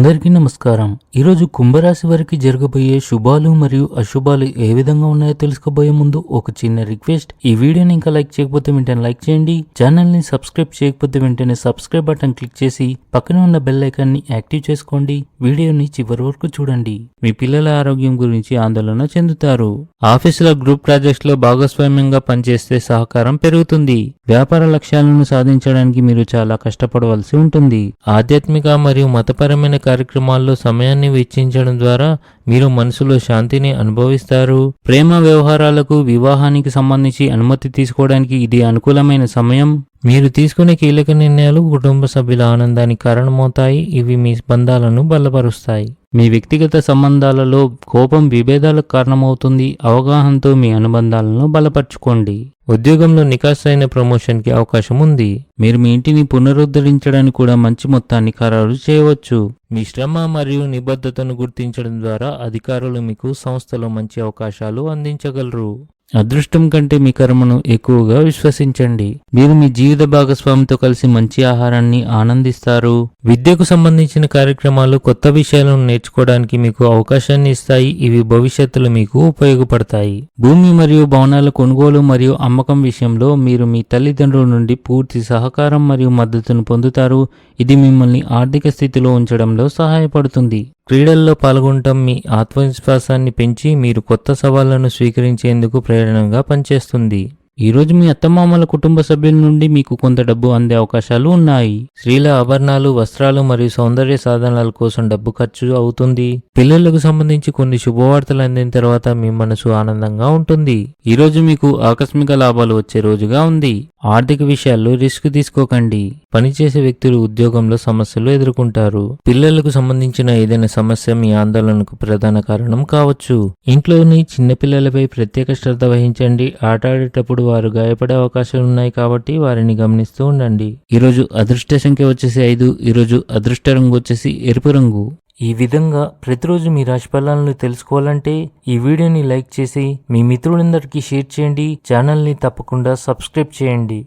అందరికీ నమస్కారం. ఈరోజు కుంభరాశి వారికి జరగబోయే శుభాలు మరియు అశుభాలు ఏ విధంగా ఉన్నాయో తెలుసుకోబోయే ముందు ఒక చిన్న రిక్వెస్ట్. ఈ వీడియోని ఇంకా లైక్ చేయకపోతే వెంటనే లైక్ చేయండి. ఛానల్ని సబ్స్క్రైబ్ చేయకపోతే వెంటనే సబ్స్క్రైబ్ బటన్ క్లిక్ చేసి పక్కన ఉన్న బెల్ ఐకాన్ని యాక్టివ్ చేసుకోండి. వీడియోని చివరి వరకు చూడండి. మీ పిల్లల ఆరోగ్యం గురించి ఆందోళన చెందుతారు. ఆఫీసుల గ్రూప్ ప్రాజెక్ట్లో భాగస్వామ్యంగా పనిచేస్తే సహకారం పెరుగుతుంది. వ్యాపార లక్ష్యాలను సాధించడానికి మీరు చాలా కష్టపడవలసి ఉంటుంది. ఆధ్యాత్మిక మరియు మతపరమైన కార్యక్రమాల్లో సమయాన్ని వెచ్చించడం ద్వారా మీరు మనసులో శాంతిని అనుభవిస్తారు. ప్రేమ వ్యవహారాలకు వివాహానికి సంబంధించి అనుమతి తీసుకోవడానికి ఇది అనుకూలమైన సమయం. మీరు తీసుకునే కీలక నిర్ణయాలు కుటుంబ సభ్యుల ఆనందానికి కారణమవుతాయి. ఇవి మీ బంధాలను బలపరుస్తాయి. మీ వ్యక్తిగత సంబంధాలలో కోపం విభేదాలకు కారణమవుతుంది. అవగాహనతో మీ అనుబంధాలను బలపరచుకోండి. ఉద్యోగంలో నికాసైన ప్రమోషన్కి అవకాశం ఉంది మీరు మీ ఇంటిని పునరుద్ధరించడానికి కూడా మంచి మొత్తాన్ని ఖరారు చేయవచ్చు. మీ శ్రమ మరియు నిబద్ధతను గుర్తించడం ద్వారా అధికారులు మీకు సంస్థలో మంచి అవకాశాలు అందించగలరు. అదృష్టం కంటే మీ కర్మను ఎక్కువగా విశ్వసించండి. మీరు మీ జీవిత భాగస్వామితో కలిసి మంచి ఆహారాన్ని ఆనందిస్తారు. విద్యకు సంబంధించిన కార్యక్రమాలు కొత్త విషయాలను నేర్చుకోవడానికి మీకు అవకాశాన్ని ఇస్తాయి. ఇవి భవిష్యత్తులో మీకు ఉపయోగపడతాయి. భూమి మరియు భవనాల కొనుగోలు మరియు అమ్మకం విషయంలో మీరు మీ తల్లిదండ్రుల నుండి పూర్తి సహకారం మరియు మద్దతును పొందుతారు. ఇది మిమ్మల్ని ఆర్థిక స్థితిలో ఉంచడంలో సహాయపడుతుంది. క్రీడల్లో పాల్గొనటం మీ ఆత్మవిశ్వాసాన్ని పెంచి మీరు కొత్త సవాళ్ళను స్వీకరించేందుకు ప్రేరణగా పనిచేస్తుంది. ఈ రోజు మీ అత్తమామల కుటుంబ సభ్యుల నుండి మీకు కొంత డబ్బు అందే అవకాశాలు ఉన్నాయి. స్త్రీల ఆభరణాలు వస్త్రాలు మరియు సౌందర్య సాధనాల కోసం డబ్బు ఖర్చు అవుతుంది. పిల్లలకు సంబంధించి కొన్ని శుభవార్తలు అందిన తర్వాత మీ మనసు ఆనందంగా ఉంటుంది. ఈ రోజు మీకు ఆకస్మిక లాభాలు వచ్చే రోజుగా ఉంది. ఆర్థిక విషయాల్లో రిస్క్ తీసుకోకండి. పనిచేసే వ్యక్తులు ఉద్యోగంలో సమస్యలు ఎదుర్కొంటారు. పిల్లలకు సంబంధించిన ఏదైనా సమస్య మీ ఆందోళనకు ప్రధాన కారణం కావచ్చు. ఇంట్లోని చిన్నపిల్లలపై ప్రత్యేక శ్రద్ధ వహించండి. ఆట ఆడేటప్పుడు వారు గాయపడే అవకాశాలు ఉన్నాయి కాబట్టి వారిని గమనిస్తూ ఉండండి. ఈరోజు అదృష్ట సంఖ్య వచ్చేసి ఐదు ఈరోజు అదృష్ట రంగు వచ్చేసి ఎరుపు రంగు. ఈ విధంగా ప్రతిరోజు మీ రాశి ఫలాలను తెలుసుకోవాలంటే ఈ వీడియోని లైక్ చేసి మీ మిత్రులందరికీ షేర్ చేయండి. ఛానల్ని తప్పకుండా సబ్స్క్రైబ్ చేయండి.